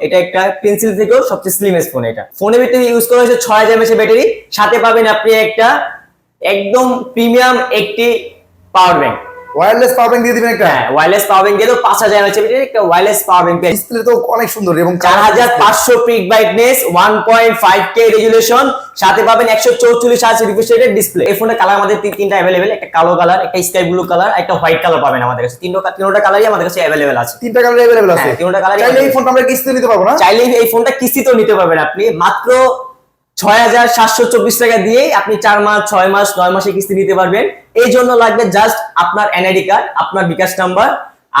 এটা একটা পেন্সিল থেকেও সবচেয়ে স্লিমেস্ট ফোন এটা। ফোনের ভিতরে ইউজ করা হয়েছে ছয় হাজার এমএসের ব্যাটারি সাথে পাবেন আপনি একটা একদম প্রিমিয়াম একটি power bank wireless power bank দিয়ে দিবেন একটা হ্যাঁ ওয়্যারলেস পাওয়ার ব্যাংক দিলেও পাঁচ হাজার এমএচ ব্যাটারি একটা ওয়্যারলেস পাওয়ার ব্যাংক পেয়ে ডিসপ্লে তো অনেক সুন্দর এবং চার হাজার পাঁচশো peak brightness one point five K resolution সাথে পাবেন একশো চৌচল্লিশ হার্জ রিফ্রেশ রেটের ডিসপ্লে এই ফোনের কালার আমাদের তিন- তিনটা অ্যাভেলেবেল একটা কালো কালার একটা স্কাই ব্লু কালার একটা হোয়াইট কালার পাবেন আমাদের কাছে তিনটা তিনটা কালারই আমাদের কাছে অ্যাভেলেবেল আছে তিনটা কালার अवेलेबल আছে হ্যাঁ, তিনটা colour ই চাইলে এই available। ফোনটা আমরা কিস্তি নিতে পারবো না চাইলেই এই ফোনটা কিস্তিতেও নিতে পারবেন আপনি মাত্র ছয় হাজার সাতশো চব্বিশ টাকা দিয়েই আপনি চার মাস ছয় মাস নয় মাসে কিস্তি নিতে পারবেন এই জন্য লাগবে জাস্ট আপনার এনআইডি কার্ড আপনার বিকাশ নাম্বার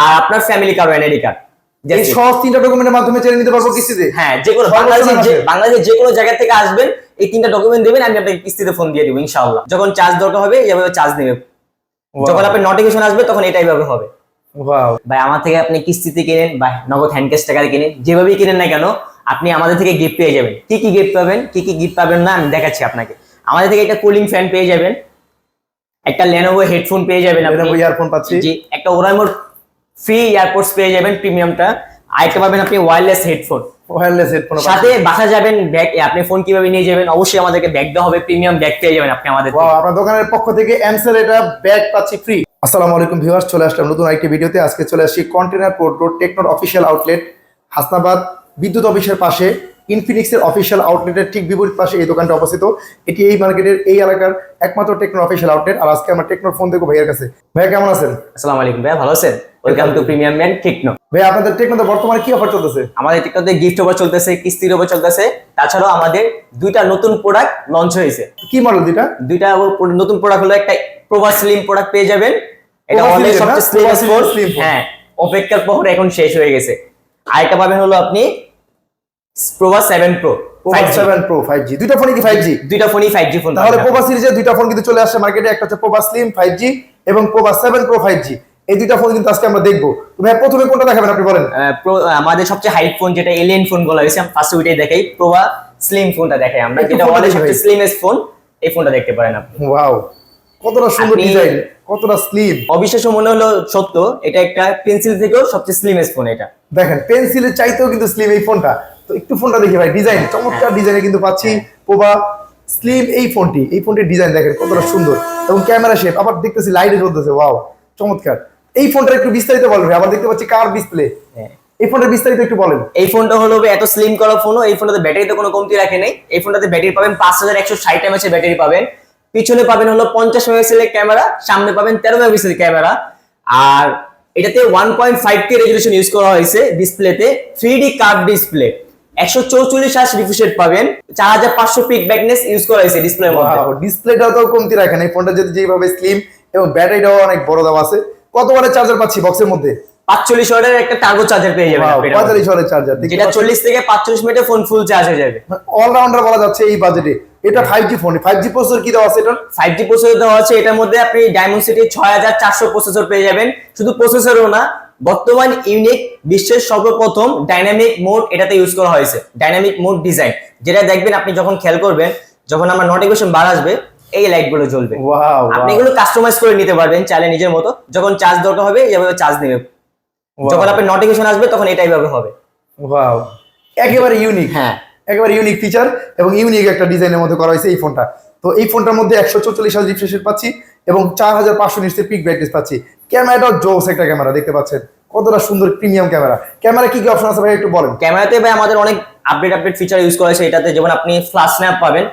আর আপনার ফ্যামিলি কার্ড এনআইডি কার্ড এই সহজ তিনটা ডকুমেন্টের মাধ্যমে চাইলে নিতে পারব কিস্তিতে? হ্যাঁ যে কোনো বাংলাদেশের বাংলাদেশের যে কোনো জায়গা থেকে আসবেন এই তিনটা ডকুমেন্ট দেবেন আমি আপনাকে কিস্তিতে ফোন দিয়ে দিব ইনশাআল্লাহ। যখন চার্জ দরকার হবে এইভাবে চার্জ নেবে। যখন আপনার নোটিফিকেশন আসবে তখন এটাই ভাবে হবে। ভাই আমার থেকে আপনি কিস্তিতে কিনেন বা নগদ হ্যান্ড ক্যাশ টাকা কিনেন যেভাবেই কিনেন না কেন আপনি আমাদের থেকে গিফট পেয়ে যাবেন। কি কি গিফট পাবেন কি কি গিফট পাবেন না আমি দেখাচ্ছি আপনাকে। আমাদের থেকে একটা কুলিং ফ্যান পেয়ে যাবেন। একটা লেনোভো হেডফোন পেয়ে যাবেন আপনি। এরকম ইয়ারফোন পাচ্ছি। জি একটা ওরাইমোর ফ্রি এয়ারপোর্টস পেয়ে যাবেন প্রিমিয়ামটা আরেকটা পাবেন আপনি ওয়্যারলেস হেডফোন ওয়্যারলেস হেডফোন সাথে বাসা যাবেন ব্যাগ আপনি ফোন কীভাবে নিয়ে যাবেন? অবশ্যই আমাদেরকে ব্যাগ দেওয়া হবে প্রিমিয়াম ব্যাগ পেয়ে যাবেন আপনি আমাদের ওয়াও আপনার দোকানের পক্ষ থেকে অ্যান্সার এটা ব্যাগ পাচ্ছি ফ্রি আসসালামু আলাইকুম ভিউয়ার্স চলে আসলাম নতুন আরেকটি ভিডিওতে। আজকে চলে আসছি কন্টেনার পোর্ট রোড টেকনোর অফিসিয়াল আউটলেট হাসনাবাদ বিদ্যুৎ অফিসের পাশে। ইনফিনিক্সের অফিসিয়াল আউটলেটের ঠিক বিপরীত পাশে এই দোকানটা অবস্থিত। এটি এই মার্কেটের এই এলাকার একমাত্র টেকনো অফিসিয়াল আউটলেট আর আজকে আমরা টেকনোর ফোন দেখব ভাইয়ের কাছে। ভাইয়া কেমন আছেন? আসসালামু আলাইকুম ভাই ভালো আছেন? Welcome to premium man Tecno ভাই আপনাদের টেকনোতে বর্তমানে কি অফার চলতেছে? আমাদের টিকটকে গিফট ওভার চলতেছে কিস্তির ওভার চলতেছে। তাছাড়াও আমাদের দুইটা নতুন প্রোডাক্ট লঞ্চ হয়েছে। কি মডেল দুইটা? দুইটা নতুন প্রোডাক্ট হলো একটা প্রোভা স্লিম প্রোডাক্ট পেয়ে যাবেন। এটা Prova অলরেডি Slim না? সবচেয়ে phone। হ্যাঁ অপেক্ষার প্রহর এখন শেষ হয়ে গেছে। আরেকটা পাবেন হলো আপনি প্রোভা সেভেন প্রো প্রো দুইটা ফোনই কি দুইটা ফোনই ফোন তাহলে প্রোভা সিরিজের দুইটা ফোন কিন্তু চলে আসছে মার্কেটে একটা হচ্ছে প্রোভা স্লিম ফাইভ জি এবং Pova seven pro five G এই দুইটা ফোন কিন্তু আজকে আমরা দেখব। ভাই প্রথমে কোনটা দেখাবেন আপনি বলেন? আমাদের সবচেয়ে হাই ফোন যেটা এলিয়েন ফোন বলা হয়েছে ফার্স্ট ওইটাই দেখাই। প্রোভা স্লিম ফোনটা দেখাই আমরা যেটা সবচেয়ে স্লিমেস্ট ফোন এই ফোনটা দেখতে পারেন আপনি। ওয়াও কতটা সুন্দর ডিজাইন কতটা স্লিম অবিশ্বাস্য মনে হলো সত্য এটা একটা পেন্সিল থেকেও সবচেয়ে স্লিমেস্ট ফোন এটা। দেখেন পেন্সিলের চাইতেও কিন্তু স্লিম এই ফোনটা তো একটু ফোনটা দেখি ভাই ডিজাইন চমৎকার ডিজাইনে কিন্তু পাচ্ছি প্রোভা স্লিম এই ফোনটি এই ফোনটির ডিজাইন দেখেন কতটা সুন্দর এবং ক্যামেরা শেপ আবার দেখতেছি লাইটে চলতেছে ওয়াও চমৎকার। এই ফোনটা একটু বিস্তারিত ভাই আবার দেখতে পাচ্ছি কার ডিসপ্লে হ্যাঁ। এই ফোনটা বিস্তারিত একটু বলেন। এই ফোনটা হলো এত স্লিম করা ফোন এই ফোনটাতে ব্যাটারিতে কোনো কমতি রাখে নেই। এই ফোনটাতে ব্যাটারি পাবেন পাঁচ হাজার একশো ষাট এমএচ ব্যাটারি পাবেন। পিছনে পাবেন হলো পঞ্চাশ মেগাপিক্সেলের ক্যামেরা সামনে পাবেন তেরো মেগাপিক্সেলের ক্যামেরা। আর এটাতে one point five K resolution use করা হয়েছে ডিসপ্লেতে থ্রি ডি কার্ভ ডিসপ্লে একশো চৌচল্লিশ হার্স রিফ্রেশ পাবেন। চার হাজার পাঁচশো পিক ব্যাকনেস ইউজ করা হয়েছে ডিসপ্লের মধ্যে। ডিসপ্লেটাও তো কমতি রাখেন এই ফোনটা যদি যেভাবে স্লিম এবং ব্যাটারিটাও অনেক বড় দাম আছে কত ওয়াটের চার্জার পাচ্ছি বক্সের মধ্যে? পাঁচচল্লিশ ওয়াটের একটা টার্গো চার্জার পেয়ে যাবেন। পঁয়তাল্লিশ ওয়াটের চার্জার যেটা চল্লিশ থেকে পাঁচচল্লিশ মিনিটে ফোন ফুল চার্জ হয়ে যাবে। অলরাউন্ডার বলা যাচ্ছে এই বাজেটে এটা five G phone five G processor কি দেওয়া আছে এটা ফাইভ জি প্রসেসর দেওয়া আছে এটার মধ্যে আপনি ডায়মন্ড সিটি ছয় হাজার চারশো প্রসেসর পেয়ে যাবেন। শুধু প্রসেসরও না বর্তমান ইউনিক বিশ্বের সর্বপ্রথম ডাইনামিক মোড এটাতে ইউজ করা হয়েছে ডাইনামিক মোড ডিজাইন যেটা দেখবেন আপনি যখন খেয়াল করবেন যখন আমার নোটিফিকেশন বার আসবে এই লাইটগুলো জ্বলবে। আপনি এগুলো কাস্টমাইজ করে নিতে পারবেন চাইলে নিজের মতো। যখন চার্জ দরকার হবে এভাবে চার্জ নেবে যখন আপনার নোটিফিকেশন আসবে তখন এটাই ভাবে হবে। ওয়াও। একেবারে ইউনিক হ্যাঁ। একেবারে ইউনিক ফিচার এবং ইউনিক একটা ডিজাইনের মধ্যে করা হয়েছে এই ফোনটা তো এই ফোনটার মধ্যে একশো চৌচল্লিশ হাজার রিফ্রেশের পাচ্ছি এবং চার হাজার পাঁচশো নিশ্চয় পিক ব্রাইটনেস পাচ্ছি। ক্যামেরাটাও জোস একটা ক্যামেরা দেখতে পাচ্ছেন? কতটা সুন্দর প্রিমিয়াম ক্যামেরা ক্যামেরা কি কি অপশন আছে ভাই একটু বলেন? ক্যামেরাতে ভাই আমাদের অনেক আপডেট আপডেট ফিচার ইউজ করা হয়েছে এটাতে। যেমন আপনি ফ্ল্যাশ স্ন্যাপ পাবেন।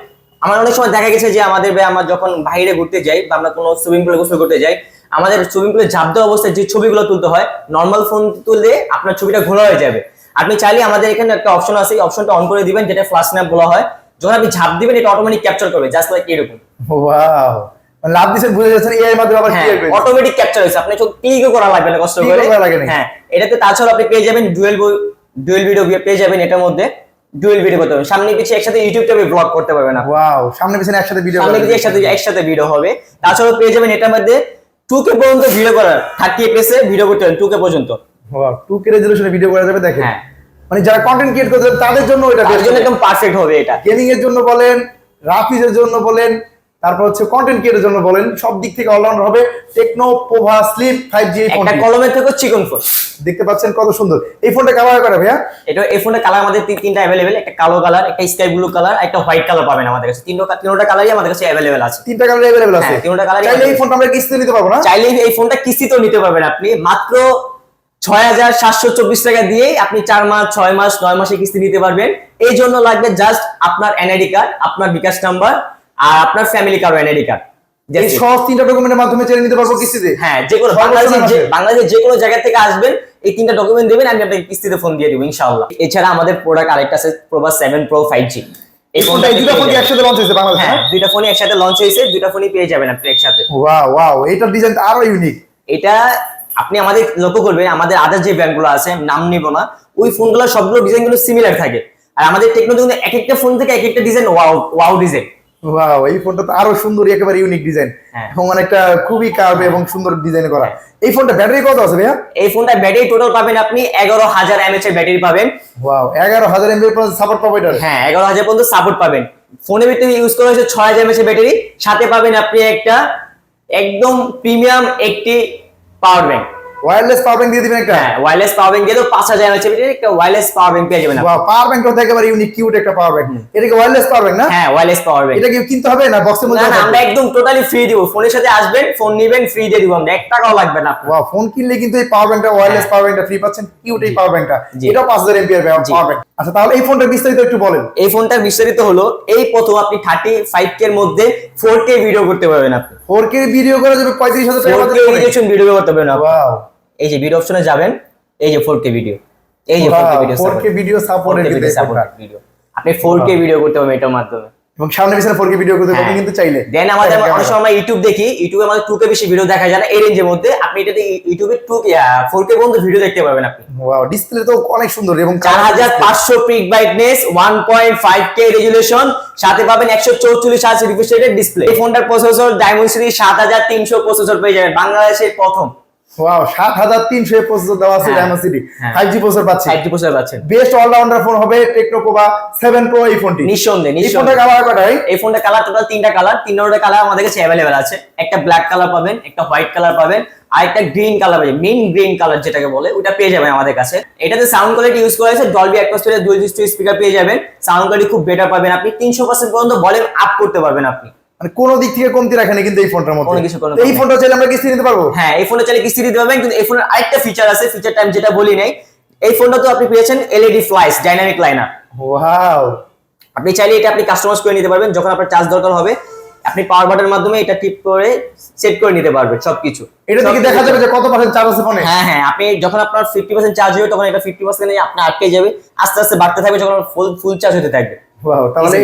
আমার অনেক সময় দেখা গেছে যে আমাদের ভাই আমরা যখন বাইরে ঘুরতে যাই বা আমরা কোনো সুইমিং পুলে গোসল করতে যাই আমাদের সুইমিং পুলে ঝাঁপ দেওয়া অবস্থায় যে ছবিগুলো তুলতে হয় নর্মাল ফোন তুললে আপনার ছবিটা ঘোরা হয়ে যাবে। আপনি চাইলে আমাদের এখানে একটা অপশন আছে এই অপশনটা অন করে দিবেন যেটা ফ্ল্যাশ স্ন্যাপ বলা হয়। যখন আপনি ঝাঁপ দিবেন এটা অটোমেটিক ক্যাপচার করবে জাস্ট লাইক এরকম। ওয়াও লাভ দিচ্ছেন বুঝে যাচ্ছেন এআই মাধ্যমে আবার ক্লিয়ার করে অটোমেটিক ক্যাপচার হয়েছে। আপনি ক্লিকও করা লাগবে না কষ্ট করে। করা লাগে না। হ্যাঁ এটাতে তাছাড়া আপনি পেয়ে যাবেন ডুয়েল ডুয়েল ভিডিও পেয়ে যাবেন এটার মধ্যে ডুয়েল ভিডিও করতে পারবেন সামনে একসাথে ইউটিউব টেবে ব্লগ করতে পারবেন আপনি। ওয়াও সামনে পিছনে একসাথে ভিডিও সামনে একসাথে একসাথে ভিডিও হবে। তাছাড়াও পেয়ে যাবেন এটার মধ্যে টু কে পর্যন্ত ভিডিও করার। থার্টি এপিএস এ ভিডিও করতে পারেন টু কে পর্যন্ত। ওয়াও 2K রেজোলিউশনে ভিডিও করা যাবে দেখেন। হ্যাঁ। মানে যারা কন্টেন্ট ক্রিয়েট করতে তাদের জন্য এটা তার জন্য একদম পারফেক্ট হবে এটা। গেমিং এর জন্য বলেন রাফিজের জন্য বলেন তারপর হচ্ছে কন্টেন্ট ক্রিয়েটের জন্য বলেন সব দিক থেকে অলরাউন্ডার হবে Tecno Pova slim five G একটা কলমের থেকে চিকন ফোন দেখতে পাচ্ছেন কত সুন্দর। এই ফোনটা কালার করে ভাইয়া? এটা এই ফোনের কালার আমাদের তিন- তিনটা অ্যাভেলেবেল একটা কালো কালার একটা স্কাই ব্লু কালার একটা হোয়াইট কালার পাবেন আমাদের কাছে। তিনটা তিনটা কালারই আমাদের কাছে অ্যাভেলেবেল আছে। তিনটা কালার অ্যাভেলেবল আছে। হ্যাঁ, তিনটা colour-ই চাইলে এই ফোনটা আমরা কিস্তিতে নিতে পারব না? চাইলে এই ফোনটা কিস্তিতেও নিতে পারবেন আপনি। মাত্র ছয় হাজার সাতশো চব্বিশ টাকা দিয়েই আপনি চার মাস ছয় মাস নয় মাসে কিস্তি নিতে পারবেন। এই জন্য লাগবে জাস্ট আপনার এনআইডি কার্ড আপনার বিকাশ নাম্বার আর আপনার ফ্যামিলি কার্ড এনআইডি কার্ড এই সহজ তিনটা ডকুমেন্টের মাধ্যমে চাইলে নিতে পারব কিস্তিতে? হ্যাঁ যে কোনো বাংলাদেশের যে বাংলাদেশের যে কোনো জায়গা থেকে আসবেন এই তিনটা ডকুমেন্ট দেবেন আমি আপনাকে কিস্তিতে ফোন দিয়ে দেবো ইনশাআল্লাহ। এছাড়া আমাদের প্রোডাক্ট আরেকটা আছে সেভেন প্রো ফাইভ জি এই ফোনটা দুটো ফোন একসাথে লঞ্চ হয়েছে বাংলাদেশে হ্যাঁ ফোনই একসাথে লঞ্চ হয়েছে দুইটা ফোনই পেয়ে যাবেন আপনি একসাথে। ওয়াও ওয়াও এটার ডিজাইন আরও ইউনিক এটা আপনি আমাদের লক্ষ্য করবেন আমাদের আদার যে ব্র্যান্ডগুলো আছে নাম নিব না ওই ফোনগুলো সবগুলো ডিজাইনগুলো সিমিলার থাকে। আর আমাদের টেকনোলজি এক একটা ফোন থেকে এক একটা design wow wow design wow এই ফোনটা তো আরও সুন্দর একেবারে ইউনিক ডিজাইন হ্যাঁ। এবং অনেকটা খুবই কার্ভ এবং সুন্দর ডিজাইন করা। এই ফোনটা ব্যাটারি কত আছে ভাইয়া? এই ফোনটা ব্যাটারি টোটাল পাবেন আপনি এগারো হাজার এমএচ এর ব্যাটারি পাবেন। ওয়াও এগারো হাজার এমবি সাপোর্ট পাবো এটার হ্যাঁ এগারো হাজার পর্যন্ত সাপোর্ট পাবেন। ফোনের ভিতরে ইউজ করা হয়েছে ছয় হাজার এমএচ এর ব্যাটারি সাথে পাবেন আপনি একটা একদম প্রিমিয়াম একটি power bank wireless power bank দিয়ে দিবেন একটা। হ্যাঁ ওয়্যারলেস পাওয়ার ব্যাংক দিয়ে তো পাঁচ হাজার এমএচ এর একটা ওয়্যারলেস পাওয়ার ব্যাংক পেয়ে যাবেন আপনি। ওয়াও পাওয়ার ব্যাংকটা তো একেবারে ইউনিক কিউট একটা পাওয়ার ব্যাংক এটা কি ওয়্যারলেস পাওয়ার ব্যাংক না? হ্যাঁ ওয়্যারলেস পাওয়ার ব্যাংক এটা কি কিনতে হবে না বক্সের মধ্যে না আমরা একদম টোটালি ফ্রি দিব। ফোনের সাথে আসবেন ফোন নিবেন ফ্রি দিয়ে দিব আমরা। এক টাকাও লাগবে না। ওয়াও ফোন কিনলে কিন্তু এই পাওয়ার ব্যাংকটা ওয়্যারলেস পাওয়ার ব্যাংকটা ফ্রি পাচ্ছেন। কিউট এই পাওয়ার ব্যাংকটা পাঁচ হাজার এমপিআর পাওয়ার ব্যাংক আচ্ছা তাহলে এই ফোনটার বিস্তারিত একটু বলেন। এই ফোনটার বিস্তারিত হলো এই প্রথম আপনি থার্টি ফাইভ কে এর মধ্যে ফোর কে ভিডিও করতে পারবেন আপনি। ফোর কে ভিডিও করা যাবে পঁয়ত্রিশ হাজার টাকা ভিডিও করতে পারবেন আপনি। ওয়াও এই যে ভিডিও অপশনে যাবেন এই যে ফোর কে ভিডিও এই যে four K video four video supported আপনি ফোর কে ভিডিও করতে পারবেন এটার মাধ্যমে। এবং সামনে পিছনে ফোর কে ভিডিও করতে পারবেন হ্যাঁ। কিন্তু চাইলে। দেন আমাদের অনেক সময় আমরা ইউটিউব দেখি ইউটিউবে আমাদের টু কে বেশি ভিডিও দেখা যায় না এই রেঞ্জের মধ্যে। আপনি এটাতে ইউটিউবে টু ফোর কে পর্যন্ত ভিডিও দেখতে পাবেন আপনি। ওয়াও ডিসপ্লে তো অনেক সুন্দর এবং চার হাজার পাঁচশো peak brightness one point five K resolution সাথে পাবেন একশো চৌচল্লিশ হাজার রিফ্রেশ ডিসপ্লে এই ফোনটার প্রসেসর ডায়মন্ড সিরিজ সাত হাজার তিনশো প্রসেসর পেয়ে যাবেন বাংলাদেশের প্রথম। ওয়াও সাত হাজার তিনশো প্রসেসর দেওয়া আছে হ্যাঁ। ফাইভ জি প্রসেসর পাচ্ছি। ফাইভ জি প্রসেসর পাচ্ছেন। বেস্ট অলরাউন্ডার ফোন হবে টেকনোপোভা সেভেন প্রো এই ফোনটি নিঃসন্দেহে এই ফোনটা কালার কটা ভাই এই ফোনটা কালার টোটাল তিনটা কালার তিনটা কালার আমাদের কাছে অ্যাভেলেবেল আছে। একটা ব্ল্যাক কালার পাবেন একটা হোয়াইট কালার পাবেন আর একটা গ্রিন কালার পাবেন মেইন গ্রিন কালার যেটাকে বলে ওটা পেয়ে যাবেন আমাদের কাছে। এটাতে সাউন্ড কোয়ালিটি ইউজ করা হয়েছে ডলবি অ্যাটমসফিয়ার ডুয়াল স্পিকার পেয়ে যাবেন। সাউন্ড কোয়ালিটি খুব বেটার পাবেন আপনি তিনশো পার্সেন্ট পর্যন্ত ভলিউম আপ করতে পারবেন আপনি। মানে কোনো দিক থেকে কমতি রাখেনি কিন্তু এই ফোনটার মধ্যে। কোনো কিছু, এই ফোনটা চাইলে আমরা কিস্তি নিতে পারব? হ্যাঁ এই ফোনটা চাইলে কিস্তি দিতে পারবেন কিন্তু এই ফোনের আরেকটা ফিচার আছে ফিচার টাইম যেটা বলি নাই। এই ফোনটা তো আপনি পেয়েছেন LED flies dynamic liner wow আপনি চাইলে এটা আপনি কাস্টমাইজ করে নিতে পারবেন যখন আপনার চার্জ দরকার হবে আপনি পাওয়ার বাটনের মাধ্যমে এটা টিপ করে সেট করে নিতে পারবেন সবকিছু। এটা থেকে দেখা যাবে যে কত পার্সেন্ট চার্জ আছে ফোনে। হ্যাঁ হ্যাঁ আপনি যখন আপনার ফিফটি পার্সেন্ট চার্জ হবে তখন এটা ফিফটি পার্সেন্ট আপনার আটকে যাবে আস্তে আস্তে বাড়তে থাকবে যখন ফুল ফুল চার্জ হতে থাকবে। তাহলে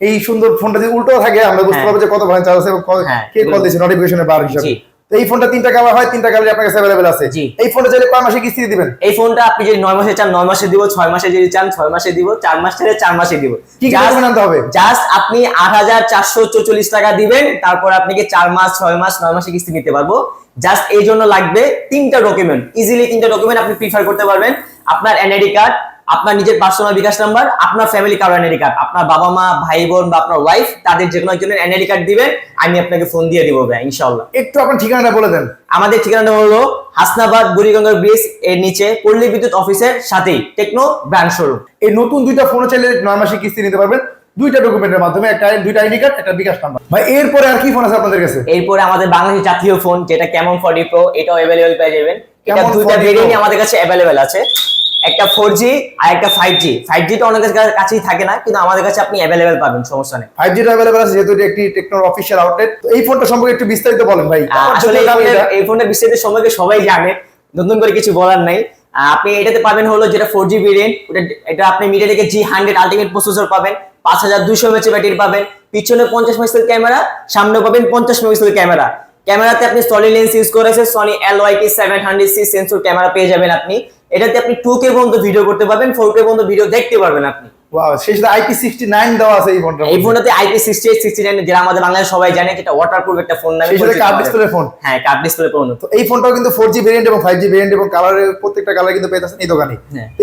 এই সুন্দর ফোনটা যদি উল্টো থাকে আমরা বুঝতে হ্যাঁ। পারব যে কত পার্সেন্ট চার্জ আছে ক- হ্যাঁ, কে কল দিয়েছে? নোটিফিকেশনে বার হিসাবে। এই ফোনটা তিনটা কালার হয় তিনটা কালার আপনার কাছে অ্যাভেলেবেল আছে। এই ফোনটা চাইলে কয় মাসে কিস্তি দিবেন। এই ফোনটা আপনি যদি নয় মাসে চান নয় মাসে দিব ছয় মাসে যদি চান ছয় মাসে দিব চার মাস চাইলে চার মাসে দিব। কি কি আনতে হবে? জাস্ট আপনি আট হাজার চারশো চৌচল্লিশ টাকা দিবেন তারপর আপনাকে চার মাস ছয় মাস নয় মাসে কিস্তি নিতে পারব। জাস্ট এই জন্য লাগবে তিনটা ডকুমেন্ট ইজিলি তিনটা ডকুমেন্ট আপনি প্রিফার করতে পারবেন। আপনার এনআইডি কার্ড আপনার নিজের পার্সোনাল বিকাশ নাম্বার আপনার ফ্যামিলি কার্ড এনআইডি কার্ড আপনার বাবা মা ভাই বোন বা আপনার ওয়াইফ তাদের যে কোনো একজনের এনআইডি কার্ড দিবেন আমি আপনাকে ফোন দিয়ে দিব ভাই ইনশাল্লাহ একটু আপনার ঠিকানাটা বলে দেন। আমাদের ঠিকানাটা হলো হাসনাবাদ বুড়িগঙ্গার ব্রিজের নিচে পল্লী বিদ্যুৎ অফিসের সাথেই টেকনো ব্র্যান্ড শোরুম এই নতুন দুইটা ফোন চাইলে নয় মাসে কিস্তি নিতে পারবেন। দুইটা ডকুমেন্টের মাধ্যমে একটা দুইটা আইডি কার্ড একটা বিকাশ নাম্বার ভাই এরপরে আর কি ফোন আছে আপনাদের কাছে? এরপরে আমাদের বাংলাদেশের জাতীয় ফোন যেটা কেমন ফর্টি প্রো এটাও অ্যাভেলেবেল পেয়ে যাবেন। এটা দুইটা 40 Pro? ভেরিয়েন্টই আমাদের কাছে অ্যাভেলেবেল আছে। একটা ফোর জি আর একটা ফাইভ জি ফাইভ জিটা অনেকের কাছে- কাছেই থাকে না কিন্তু আমাদের কাছে আপনি অ্যাভেলেবেল পাবেন সমস্যা নেই। ফাইভ জি অ্যাভেলেবেল আছে যেহেতু একটি টেকনোর অফিসিয়াল আউটলেট তো এই ফোনটা সম্পর্কে একটু বিস্তারিত বলেন ভাই। আসলে এই ফোনটা বিস্তারিত সম্পর্কে সবাই জানে নতুন করে কিছু বলার নাই। আপনি এটাতে পাবেন হলো যেটা ফোর জি ভেরিয়েন্ট ওটা এটা আপনি মিডিয়াটেকের জি হান্ড্রেড আলটিমেট প্রসেসর পাবেন পাঁচ হাজার দুশো এমএচ ব্যাটারি পাবেন পিছনে পঞ্চাশ মেগাপিক্সেল ক্যামেরা সামনে পাবেন পঞ্চাশ মেগাপিক্সেল ক্যামেরা ক্যামেরাতে আপনি সনি লেন্স ইউজ করেছে Sony L Y YT seven hundred C sensor camera পেয়ে যাবেন আপনি। এটাতে আপনি টু কে পর্যন্ত ভিডিও করতে পারবেন ফোর কে পর্যন্ত ভিডিও দেখতে পারবেন আপনি। ওয়াও সেই আইপি সিক্সটি নাইন দেওয়া আছে এই ফোনটা এই ফোনটাতে IP sixty eight sixty nine যেটা আমাদের বাংলাদেশ সবাই জানে যেটা ওয়াটার একটা ফোন নামে সেই কার্ড ডিসপ্লে ফোন হ্যাঁ কার্ড ডিসপ্লে ফোন তো এই ফোনটাও কিন্তু ফোর জি ভেরিয়েন্ট এবং ফাইভ জি ভেরিয়েন্ট এবং কালারের প্রত্যেকটা কালার কিন্তু পেয়ে যাচ্ছেন এই দোকানে।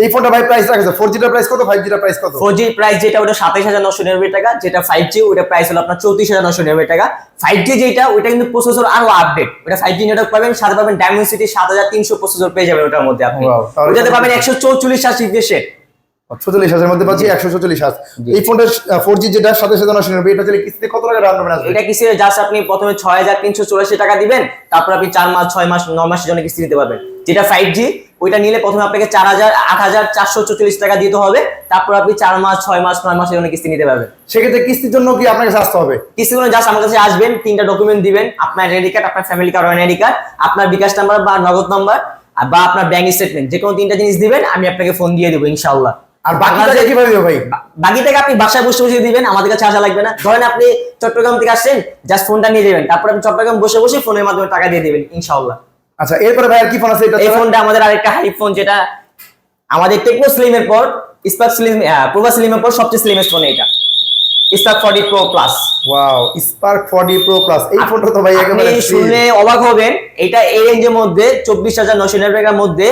এই ফোনটা ভাই প্রাইস রাখছে ফোর জিটার প্রাইস কত ফাইভ জিটার প্রাইস কত? ফোর জি প্রাইস যেটা ওটা হাজার নশো নিরানব্বই টাকা যেটা ফাইভ জি ওটা প্রাইস হলো আপনার চৌত্রিশ হাজার নশো নিরানব্বই টাকা। ফাইভ জি যেটা ওটা কিন্তু প্রসেসর আরও আপডেট ওটা ফাইভ জি নেটওয়ার্ক পাবেন সাথে পাবেন ডায়মন্ড সাত হাজার তিনশো প্রসেসর পেয়ে যাবেন ওটার মধ্যে আপনি। ওটাতে পাবেন একশো চৌচল্লিশ হাজার ছচল্লিশ হাজার মধ্যে পাচ্ছি একশো ছচল্লিশ হাজার এই ফোনটা ফোর জি যেটা সাথে সাথে নশো নিরানব্বই এটা চলে কিস্তিতে কত টাকা ডাউন পেমেন্ট এটা কিস্তি জাস্ট আপনি প্রথমে ছয় হাজার তিনশো চৌরাশি টাকা দিবেন তারপর আপনি চার মাস ছয় মাস নয় মাসের জন্য কিস্তি দিতে পারবেন। যেটা ফাইভ জি ওইটা নিলে প্রথমে আপনাকে চার হাজার আট হাজার চারশো চল্লিশ টাকা দিতে হবে তারপর আপনি চার মাস ছয় মাস নয় মাসের জন্য কিস্তি নিতে পারবেন। সেক্ষেত্রে কিস্তির জন্য কি আপনাকে আসতে হবে? কিস্তিগুলো জাস্ট আমার কাছে আসবেন তিনটা ডকুমেন্ট দিবেন আপনার আইডেন্টি কার্ড আপনার ফ্যামিলি কার্ড আইডেন্টি কার্ড আপনার বিকাশ নাম্বার বা নগদ নাম্বার বা আপনার ব্যাংক স্টেটমেন্ট যে কোনো তিনটা জিনিস দিবেন আমি আপনাকে ফোন দিয়ে দেবো ইনশাল্লাহ আর বাকি টাকা কীভাবে দেবো ভাই? বা- বাকি টাকা আপনি বাসায় বসে বসে দিবেন আমাদের কাছে আসা লাগবে না। ধরেন আপনি চট্টগ্রাম থেকে আসছেন জাস্ট ফোনটা নিয়ে যাবেন তারপর আপনি চট্টগ্রাম বসে বসে ফোনের মাধ্যমে টাকা দিয়ে দিবেন ইনশাল্লাহ আচ্ছা এরপরে ভাই আর কি ফোন আছে এটা এই ফোনটা আমাদের আরেকটা হাই ফোন যেটা আমাদের টেকনো স্লিমের পর স্পার্ক স্লিম প্রভা স্লিমের পর সবচেয়ে স্লিমেস্ট ফোন এটা। Spark forty pro plus wow Spark 40 pro plus এই ফোনটা তো ভাই একেবারে। শুনলে অবাক হবেন এটা এই রেঞ্জের মধ্যে চব্বিশ হাজার নশো টাকার মধ্যে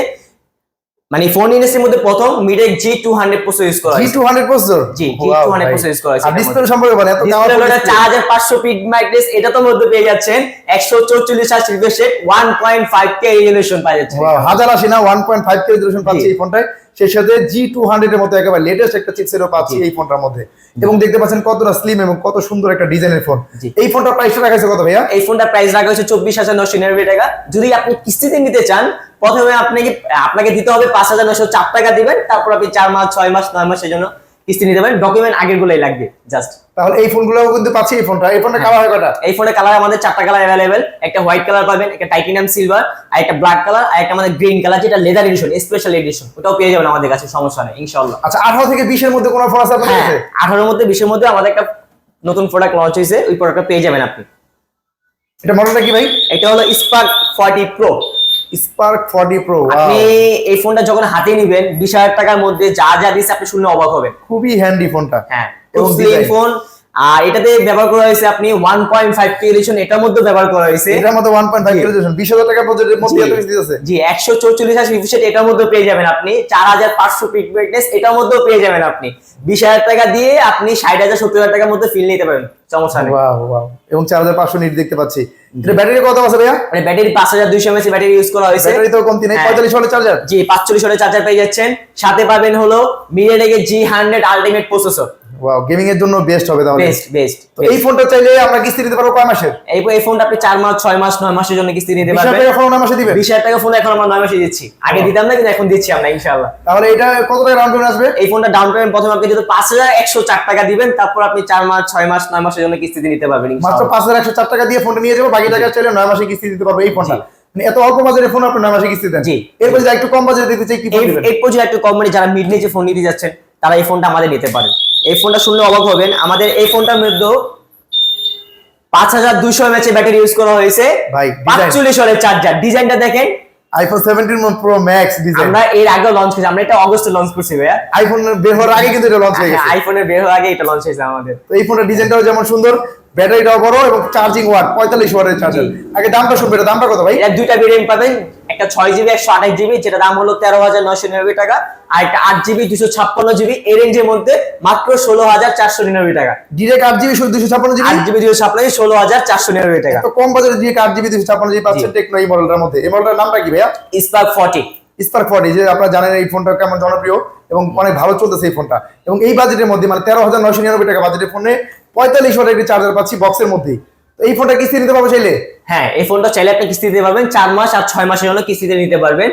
মানে ফোন ইন্ডাস্ট্রির মধ্যে প্রথম MediaTek G two hundred processor use করা হয়েছে। G200 প্রসেসর জি, G200 processor use করা হয়েছে আর এটার ডিসপ্লে সম্পর্কে বলেন এত ডিসপ্লে হলো চার হাজার পাঁচশো পিট ব্রাইটনেস এটা তো মধ্যে পেয়ে যাচ্ছেন একশো চৌচল্লিশ হাজার refresh one point five K resolution পাওয়া যাচ্ছে। হাজার আশি না 1.5 কে রেজোলিউশন পাচ্ছি জি। এই ফোনটায় সেই সাথে G200 এর মতো একেবারে লেটেস্ট একটা চিপসেটও পাচ্ছি এই ফোনটার মধ্যে। এবং দেখতে পাচ্ছেন কতটা স্লিম এবং কত সুন্দর একটা ডিজাইনের ফোন জি। এই ফোনটার প্রাইসটা রাখাইছে কত ভাইয়া? এই ফোনটার প্রাইস রাখা হয়েছে চব্বিশ হাজার নশো নিরানব্বই টাকা। যদি আপনি কিস্তিতে নিতে চান প্রথমে আপনাকে আপনাকে দিতে হবে পাঁচ হাজার নশো চার টাকা দিবেন তারপর আপনি চার মাস ছয় মাস নয় মাসের জন্য কিস্তি নিতে পারেন। ডকুমেন্ট আগের গুলোই লাগবে জাস্ট তাহলে এই ফোনগুলোও কিন্তু পাচ্ছি এই ফোনটা। এই ফোনটা কালার কটা? এই ফোনের কালার আমাদের চারটা কালার অ্যাভেলেবেল একটা হোয়াইট কালার পাবেন একটা টাইটেনিয়াম সিলভার আর একটা ব্ল্যাক কালার আর একটা আমাদের গ্রিন কালার যেটা লেদার এডিশন স্পেশাল এডিশন ওটাও পেয়ে যাবেন আমাদের কাছে সমস্যা নেই ইনশাল্লাহ আচ্ছা আঠারো থেকে বিশের মধ্যে কোনো ফোন আছে আপনার হ্যাঁ কাছে? আঠারোর মধ্যে বিশের মধ্যে আমাদের একটা নতুন প্রোডাক্ট লঞ্চ হয়েছে ওই প্রোডাক্টটা পেয়ে যাবেন আপনি। এটা মডেলটা কি ভাই? এটা হলো Spark forty pro Spark 40 pro আপনি এই ফোনটা যখন হাতে নিবেন বিশ হাজার টাকার মধ্যে যা যা দিছে আপনি শুনলে অবাক হবেন। খুবই হ্যান্ডি ফোনটা হ্যাঁ এবং ফোন আর এটাতে ব্যবহার করা হয়েছে আপনি ওয়ান পয়েন্ট ফাইভ এডিশন এটার মধ্যে ব্যবহার করা হয়েছে। এটার মধ্যে 1.5 জি। কে রেজোলিউশন 20000 টাকার বাজেটের মধ্যে। এত কিছু দিতেছে। জি একশো চৌচল্লিশ হাজার রিফ্রেশ এটার মধ্যে পেয়ে যাবেন আপনি। চার হাজার পাঁচশো পিক ব্রাইটনেস এটার মধ্যেও পেয়ে যাবেন আপনি। বিশ হাজার টাকা দিয়ে আপনি ষাট হাজার সত্তর হাজার টাকার মধ্যে ফিল নিতে পারেন সমস্যা নেই। Wow wow. এবং 4500 নিট দেখতে পাচ্ছি। এটা ব্যাটারি কত আছে ভাইয়া? মানে ব্যাটারি পাঁচ হাজার দুইশো এমএস ব্যাটারি ইউজ করা হয়েছে। ব্যাটারি তো কমতি নেই। হ্যাঁ। 45 ওয়াটের চার্জার জি পাঁচচল্লিশ ওয়াটের চার্জার পেয়ে যাচ্ছেন। সাথে পাবেন হলো মিডিয়াটেকের G hundred ultimate processor wow gaming এর জন্য বেস্ট হবে তাহলে। বেস্ট বেস্ট তো এই ফোনটা চাইলে আমরা কিস্তি দিতে পারব কয় মাসের? এই এই ফোনটা আপনি চার মাস ছয় মাস নয় মাসের জন্য কিস্তি নিতে হাজার টাকা ফোন মাসে দিবেন? টাকা ফোন এখন আমরা নয় মাসে দিচ্ছি। আগে দিতাম না কিন্তু এখন দিচ্ছি আমরা ইনশাল্লাহ তাহলে এটা কত টাকা ডাউন পেমেন্ট আসবে? এই ফোনটা ডাউন পেমেন্ট প্রথমে আপনি যদি পাঁচ হাজার একশো চার টাকা দিবেন তারপর আপনি চার মাস ছয় মাস নয় মাসের জন্য কিস্তিতে নিতে পারবেন মাত্র ইনশাআল্লাহ। পাঁচ হাজার একশো চার টাকা দিয়ে ফোনটা নিয়ে যাব বাকি টাকা চাইলে নয় মাসে কিস্তি দিতে পারব এই ফোনটা মানে এত অল্প বাজারের ফোন আপনি নয় মাসে কিস্তি দেন। জি। এরপর যদি একটু কম বাজারে দিতে চাই কি ফোন এই দিবেন? এই পর্যন্ত একটু কোম্পানি যারা মিড নিচে ফোন নিতে যাচ্ছেন তারা এই ফোনটা আমাদের নিতে পারেন। এই ফোনটা শুনলে অবাক হবেন। আমাদের এই ফোনটার মধ্যে পাঁচ হাজার দুইশো এমএচ ব্যাটারি ইউজ করা হয়েছে। ভাই। পাঁচচল্লিশ ওয়াটের চার্জার ডিজাইনটা দেখেন। IPhone seventeen pro max design আমরা এর আগে লঞ্চ করেছি। আমরা এটা অগস্টে লঞ্চ করছি ভাইয়া। আইফোন বের হওয়ার আগে কিন্তু এটা লঞ্চ হয়ে গেছে। আইফোনের বের হওয়ার আগে এটা লঞ্চ হয়েছে আমাদের। তো এই ফোনের ডিজাইনটাও যেমন সুন্দর ব্যাটারিটাও বড় এবং চার্জিং ওয়াট পঁয়তাল্লিশ ওয়াটের চার্জার আগে দামটা শুনবে এটা দামটা কত ভাই? এটা দুইটা ভেরিয়েন্ট পাবেন। একটা ছয় জিবি একশো আঠাশ জিবি যেটা দাম হলো তেরো হাজার নয়শো নিরানব্বই টাকা। আর একটা আট জিবি দুশো ছাপ্পান্ন জিবি এই রেঞ্জের মধ্যে মাত্র ষোলো হাজার চারশো নিরানব্বই টাকা। ডিরেক্ট আট জিবি দুশো ছাপ্পান্ন জিবি আট জিবি দুশো ছাপ্পান্ন ষোলো হাজার চারশো নিরানব্বই টাকা। তো কম বাজারে ডিরেক্ট আট জিবি দুশো ছাপ্পান্ন জিবি পাচ্ছেন টেকনো এই মডেলটার মধ্যে। এই মডেলটার নামটা কি ভাইয়া? স্পার্ক ফর্টি স্পার্ক ফর্টি যে আপনারা জানেন এই ফোনটা কেমন জনপ্রিয় এবং অনেক ভালো চলতেছে এই ফোনটা। এবং এই বাজেটের মধ্যে মানে তেরো হাজার নয়শো নিরানব্বই টাকা বাজেটের ফোনে পঁয়তাল্লিশ ওয়াটের একটি চার্জার পাচ্ছি বক্সের মধ্যেই। তো এই ফোনটা কিস্তি নিতে পারব চাইলে? হ্যাঁ এই ফোনটা চাইলে আপনি কিস্তি দিতে পারবেন। চার মাস আর ছয় মাসের জন্য কিস্তিতে নিতে পারবেন।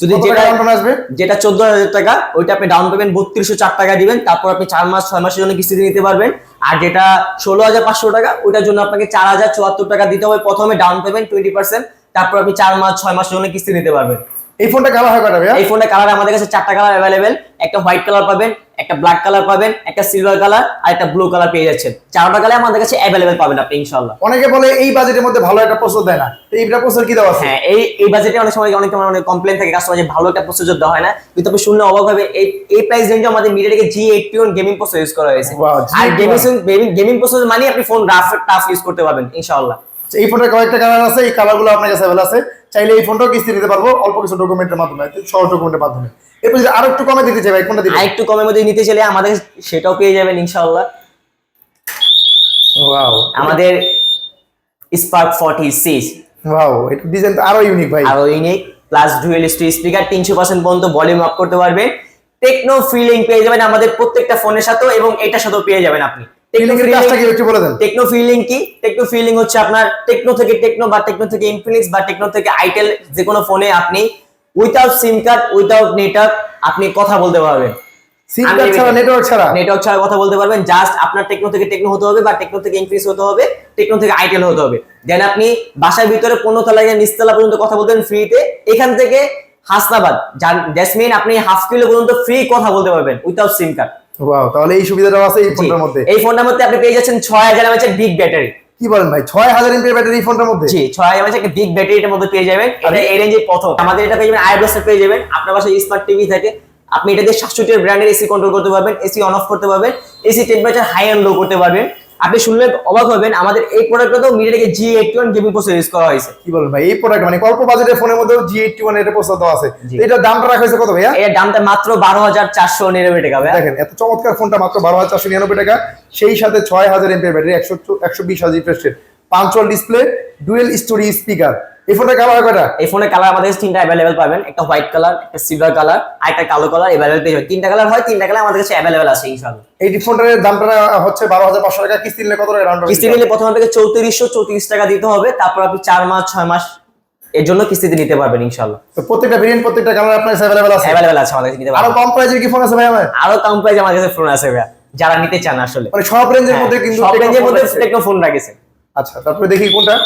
যদি যেটা আসবে? যেটা চোদ্দ হাজার টাকা ওইটা আপনি ডাউন পেমেন্ট বত্রিশশো চার টাকা দিবেন। তারপর আপনি চার মাস ছয় মাসের জন্য কিস্তিতে নিতে পারবেন। আর যেটা ষোলো হাজার পাঁচশো টাকা ওইটার জন্য আপনাকে চার হাজার চুয়াত্তর টাকা দিতে হবে প্রথমে ডাউন পেমেন্ট টোয়েন্টি পার্সেন্ট তারপর আপনি চার মাস ছয় মাসের জন্য কিস্তি নিতে পারবেন। এই ফোনটা কালার হয় কটা এই ফোনের কালার আমাদের কাছে চারটা কালার অ্যাভেলেবেল একটা হোয়াইট কালার পাবেন একটা ব্ল্যাক কালার পাবেন একটা সিলভার কালার আর একটা ব্লু কালার পেয়ে যাচ্ছেন। চারটা কালার আমাদের কাছে অ্যাভেলেবেল পাবেন আপনি ইনশাল্লাহ অনেকে বলে এই বাজেটের মধ্যে ভালো একটা প্রসেসর দেয় না। এইটা প্রসেসর কি দেওয়া আছে? হ্যাঁ এই এই বাজেটে অনেক সময় অনেক অনেক কমপ্লেন থাকে কাস্টমার যে ভালো একটা প্রসেসর দেওয়া হয় না। কিন্তু আপনি শুনলে অবাক হবে এই এই প্রাইস রেঞ্জে আমাদের মিডিয়াটেকে G eighty one gaming processor use করা হয়েছে। আর G81 গেমিং গেমিং প্রসেসর মানে আপনি ফোন রাফ টাফ ইউজ করতে পারবেন ইনশাআল্লাহ। আচ্ছা, এই ফোনের কয়েকটা কালার আছে এই কালারগুলো আপনার কাছে অ্যাভেলেবল আছে। চাইলে এই ফোনটাও কিস্তি দিতে পারব অল্প কিছু ডকুমেন্টের মাধ্যমে সহজ ডকুমেন্টের মাধ্যমে। এরপর যদি আরও একটু কমে দিতে চাই ভাই কোনটা দিবেন? আর একটু কমের মধ্যে নিতে চাইলে আমাদের সেটাও পেয়ে যাবেন ইনশাআল্লাহ। ওয়াও আমাদের স্পার্ক ফর্টি সিক্স ওয়াও এটা ডিজাইন তো আরও ইউনিক ভাই। আরও ইউনিক প্লাস ডুয়েল স্পিকার তিনশো পার্সেন্ট পর্যন্ত ভলিউম আপ করতে পারবেন। টেকনো ফিলিং পেয়ে যাবেন আমাদের প্রত্যেকটা ফোনের সাথেও এবং এটার সাথেও পেয়ে যাবেন আপনি। টেকনো ফিলিং কি টেকনো ফিলিং হচ্ছে আপনার টেকনো থেকে টেকনো বা টেকনো থেকে ইনফিনিক্স বা টেকনো থেকে আইটেল যে কোনো ফোনে আপনি সিম কার্ড নেটওয়ার্ক আপনি কথা বলতে পারবেন। সিম কার্ড ছাড়া নেটওয়ার্ক ছাড়া? নেটওয়ার্ক ছাড়া কথা বলতে পারবেন জাস্ট আপনার টেকনো থেকে টেকনো হতে হবে বা টেকনো থেকে ইনফিনিক্স হতে হবে টেকনো থেকে আইটেল হতে হবে। দেন আপনি বাসার ভিতরে পনেরো তলা গিয়ে নিচতলা পর্যন্ত কথা বলতেন ফ্রিতে এখান থেকে হাসনাবাদ দ্যাটস মিন আপনি হাফ কিলো পর্যন্ত ফ্রি কথা বলতে পারবেন উইথাউট সিম কার্ড ওয়াও তাহলে এই সুবিধাটাও আছে এই ফোনটার মধ্যে? এই ফোনটার মধ্যে আপনি পেয়ে যাচ্ছেন ছয় হাজার এর বিগ ব্যাটারি কি বলেন ভাই? ছয় হাজার এমপি ব্যাটারি ফোনটার মধ্যে? জি ছয় হাজার একটা বিগ ব্যাটারি এর মধ্যে পেয়ে যাবেন। এটা এই রেঞ্জে প্রথম। আমাদের এটা পেয়ে যাবেন আইব্লাস্টার পেয়ে যাবেন। আপনার বাসায় স্মার্ট টিভি থাকে। আপনি এটা দিয়ে সাতষট্টি ব্র্যান্ডের এসি কন্ট্রোল করতে পারবেন এসি অন অফ করতে পারবেন AC temperature high and low করতে পারবেন। আপনি শুনলে অবাক হবেন আমাদের এই প্রোডাক্টটা তো মিডিয়াটেকে G eight one gaming processor use করা হয়েছে। কি বলেন ভাই? এই প্রোডাক্ট মানে অল্প বাজেটের ফোনের মধ্যে জি এইট ওয়ান এটা প্রস্তাব দেওয়া আছে। এটার দামটা রাখা হয়েছে কত ভাইয়া? এর দামটা মাত্র বারো হাজার চারশো নিরানব্বই টাকা ভাই দেখেন এত চমৎকার ফোনটা মাত্র বারো হাজার চারশো নিরানব্বই টাকা। সেই সাথে ছয় হাজার এমপি ব্যাটারি একশো একশো বিশ হাজার ইন্টারেস্টেড পাঁচ ডিসপ্লে ডুয়েল স্টোরি স্পিকার এই ফোনটা কালার কয়টা? এই ফোনের কালার আমাদের কাছে তিনটা অ্যাভেলেবেল পাবেন। একটা হোয়াইট কালার একটা সিলভার কালার আর একটা কালো কালার অ্যাভেলেবেল পেয়ে যাবেন। তিনটা কালার হয় তিনটা কালার আমাদের কাছে অ্যাভেলেবেল আছে ইনশাআল্লাহ। এই ফোনটার দামটা হচ্ছে বারো হাজার পাঁচশো টাকা কিস্তি নিলে কত রাউন্ড কিস্তি নিলে প্রথম আপনাকে চৌত্রিশশো চৌত্রিশ টাকা দিতে হবে তারপর আপনি চার মাস ছয় মাস এর জন্য কিস্তিতে নিতে পারবেন ইনশাল্লাহ তো প্রত্যেকটা ভেরিয়েন্ট প্রত্যেকটা কালার আপনার কাছে অ্যাভেলেবল আছে? অ্যাভেলেবেল আছে আমাদের কাছে নিতে আরও কম প্রাইজের কি ফোন আছে ভাই আমার আরও কম প্রাইস আমাদের কাছে ফোন আছে ভাইয়া যারা নিতে চান আসলে। মানে সব রেঞ্জের মধ্যে কিন্তু সব রেঞ্জের মধ্যে। টেকনো ফোন রাখেছে আচ্ছা তারপরে দেখি কোনটা।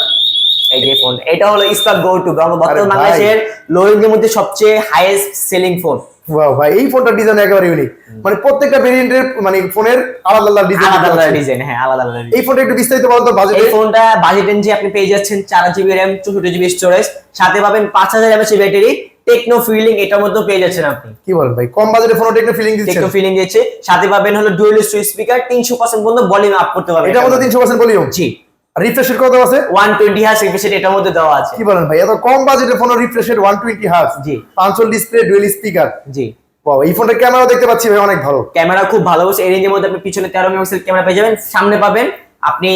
এই যে ফোন এটা হলো স্পার্ক গো টু বর্তমান বাংলাদেশের লো রেঞ্জের মধ্যে সবচেয়ে হাইয়েস্ট সেলিং ফোন ওয়াও ভাই এই ফোনটার ডিজাইন একেবারে ইউনিক মানে প্রত্যেকটা ভেরিয়েন্টের মানে ফোনের আলাদা আলাদা ডিজাইন আলাদা আলাদা ডিজাইন হ্যাঁ আলাদা আলাদা এই ফোনটা একটু বিস্তারিত বলতো বাজেট এই ফোনটা বাজেট রেঞ্জে আপনি পেয়ে যাচ্ছেন চার জিবি র্যাম চৌষট্টি জিবি স্টোরেজ সাথে পাবেন পাঁচ হাজার এমএচ ব্যাটারি টেকনো ফিলিং এটার মধ্যেও পেয়ে যাচ্ছেন আপনি। কি বলেন ভাই কম বাজেটের ফোনটা একটু ফিলিং দিচ্ছে টেকনো ফিলিং দিচ্ছে সাথে পাবেন হলো ডুয়েল স্পিকার তিনশো পার্সেন্ট পর্যন্ত ভলিউম আপ করতে পারবেন। এটার মধ্যে তিনশো পার্সেন্ট ভলিউম জি। রিফ্রেশের কত আছে? ওয়ান টোয়েন্টি হার্স রিফ্রেশ এটার মধ্যে দেওয়া আছে। কি বলেন ভাই? এত কম বাজেটের ফোন রিফ্রেশের ওয়ান টোয়েন্টি হার্স জি। পাঁচল ডিসপ্লে ডুয়েল স্পিকার জি। বাহ এই ফোনটার ক্যামেরা দেখতে পাচ্ছি ভাই অনেক ভালো। ক্যামেরা খুব ভালো হচ্ছে এই রেঞ্জের মধ্যে আপনি পিছনে তেরো মেগাপিক্সেল ক্যামেরা পেয়ে যাবেন সামনে পাবেন আপনি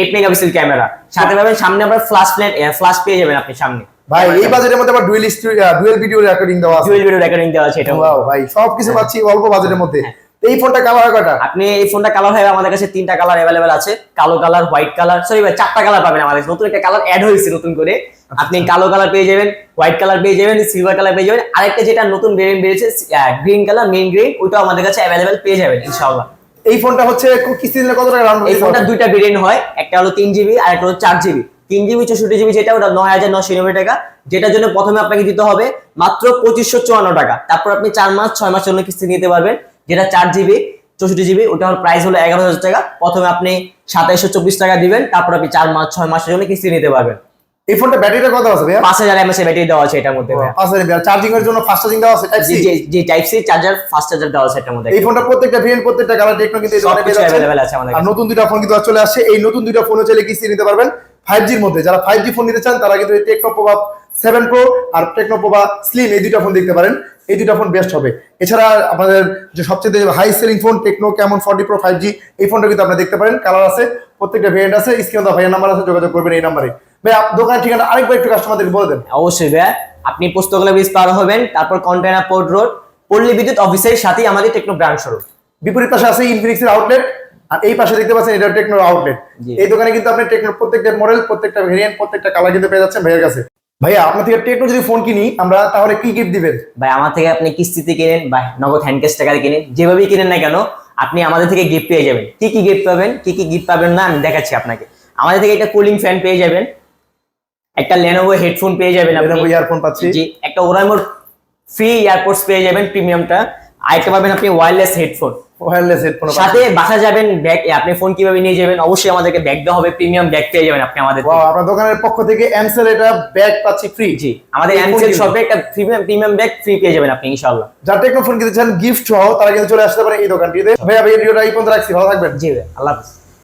এইট মেগাপিক্সেল ক্যামেরা সাথে পাবেন সামনে আবার ফ্লাশ প্লেট ফ্লাশ পেয়ে যাবেন আপনি সামনে। ভাই এই বাজেটের মধ্যে আবার ডুয়েল ডুয়েল ভিডিও রেকর্ডিং দেওয়া আছে। ডুয়েল ভিডিও রেকর্ডিং দেওয়া আছে এটা ওয়াও ভাই সবকিছু পাচ্ছি অল্প বাজেটের মধ্যে। হ্যাঁ। এই ফোনটা কালার কয়টা? আপনি এই ফোনটা কালার হয় আমাদের কাছে তিনটা কালার অ্যাভেলেবেল আছে। কালো কালার হোয়াইট কালার সরি ভাই চারটা কালার পাবেন আমাদের কাছে। নতুন একটা কালার অ্যাড হয়েছে নতুন করে। আপনি কালো কালার পেয়ে যাবেন হোয়াইট কালার পেয়ে যাবেন সিলভার কালার পেয়ে যাবেন। আরেকটা যেটা নতুন ভেরিয়েন্ট বেরিয়েছে গ্রিন কালার মেইন গ্রিন ওইটাও আমাদের কাছে অ্যাভেলেবেল পেয়ে যাবেন ইনশাআল্লাহ। এই ফোনটা হচ্ছে কিস্তি দিলে কত টাকা রাউন্ড এই ফোনটা দুইটা ভেরিয়েন্ট হয় একটা হলো তিন জিবি আর একটা হলো চার জিবি তিন জিবি চৌষট্টি জিবি যেটা ওটা নয় হাজার নশো নিরানব্বই টাকা। যেটার জন্য প্রথমে আপনাকে দিতে হবে মাত্র পঁচিশশো চুয়ান্ন টাকা। তারপর আপনি চার মাস ছয় মাস জন্য কিস্তি নিতে পারবেন। যেটা চার জিবি চৌষট্টি জিবি ওটার প্রাইস হলো এগারো হাজার টাকা। প্রথমে আপনি সাতাইশশো চব্বিশ টাকা দিবেন তারপর আপনি চার মাস ছয় মাসের জন্য কিস্তি নিতে পারবেন। এই ফোনটা ব্যাটারিটা কত আছে ভাইয়া? পাঁচ হাজার এমএস ব্যাটারি দেওয়া আছে এটার মধ্যে ভাইয়া। পাঁচ হাজার চার্জিং এর জন্য ফাস্ট চার্জিং দেওয়া আছে Type C? জি type C charger fast charger দেওয়া আছে এটার মধ্যে। এই ফোনটা প্রত্যেকটা ভেরিয়েন্ট প্রত্যেকটা কালার টেকনো কিন্তু অ্যাভেলেবেল আছে। আমাদের আর নতুন দুইটা ফোন কিন্তু চলে আসছে। এই নতুন দুইটা ফোনও চাইলে কিস্তি নিতে পারবেন। ফাইভ জির মধ্যে। যারা ফাইভ জি ফোন নিতে চান তারা কিন্তু টেকনো প্রোভা সেভেন প্রো আর টেকনো প্রোভা স্লিম এই দুইটা ফোন দেখতে পারেন। এই দুটা ফোন বেস্ট হবে। এছাড়া আপনাদের যে সবচেয়ে high selling phone Tecno Camon forty pro five G এই ফোনটা কিন্তু আপনি দেখতে পারেন। কালার আছে প্রত্যেকটা ভেরিয়েন্ট আছে স্ক্রিন ভাইয়ের নাম্বার আছে যোগাযোগ করবেন এই নাম্বারে ভাই দোকানের ঠিকানা আরেকবার একটু কাস্টমারদের বলে দেন। অবশ্যই ভাইয়া আপনি পুস্তকলা ব্রিজ পার হবেন তারপর কন্টেনার পোর্ট রোড পল্লী বিদ্যুৎ অফিসের সাথেই আমাদের টেকনো ব্রাঞ্চ শোরুম বিপরীত পাশে আছে ইনফিনিক্সের আউটলেট আর এই পাশে দেখতে পাচ্ছেন এটা টেকনোর আউটলেট। এই দোকানে কিন্তু আপনি টেকনোর প্রত্যেকটা মডেল প্রত্যেকটা ভেরিয়েন্ট প্রত্যেকটা কালার কিন্তু পেয়ে যাচ্ছেন ভাইয়ের কাছে। ভাইয়া আপনার থেকে টেকনো যদি ফোন কিনি আমরা তাহলে কি গিফট দিবেন? ভাই আমার থেকে আপনি কিস্তিতে কিনেন বা নগদ হ্যান্ড ক্যাশ টাকায় কিনেন যেভাবেই কিনেন না কেন আপনি আমাদের থেকে গিফট পেয়ে যাবেন। কি কি গিফট পাবেন কি কি গিফট পাবেন না আমি দেখাচ্ছি আপনাকে। আমাদের থেকে একটা কুলিং ফ্যান পেয়ে যাবেন একটা লেনোভো হেডফোন পেয়ে যাবেন আপনি। ইয়ারফোন পাচ্ছি। জি একটা ওরাইমোর ফ্রি এয়ারপোর্টস পেয়ে যাবেন প্রিমিয়ামটা আরেকটা পাবেন আপনি ওয়্যারলেস হেডফোন ওয়্যারলেস হেডফোন সাথে বাসা যাবেন ব্যাগ আপনি ফোন কীভাবে নিয়ে যাবেন? অবশ্যই আমাদেরকে ব্যাগ দেওয়া হবে প্রিমিয়াম ব্যাগ পেয়ে যাবেন আপনি আমাদের দোকানের পক্ষ থেকে এমসেল এটা ব্যাগ পাচ্ছি ফ্রি জি আমাদের এমসেল শপে একটা প্রিমিয়াম প্রিমিয়াম ব্যাগ ফ্রি পেয়ে যাবেন আপনি ইনশাআল্লাহ। যারা টেকনো ফোন কিনতে চান গিফট সহ তারা কিন্তু চলে আসতে পারে এই দোকানটিতে। ভাই ভিডিওটা এই পর্যন্ত রাখছি ভালো থাকবেন। জি ভাই, আল্লাহ হাফেজ।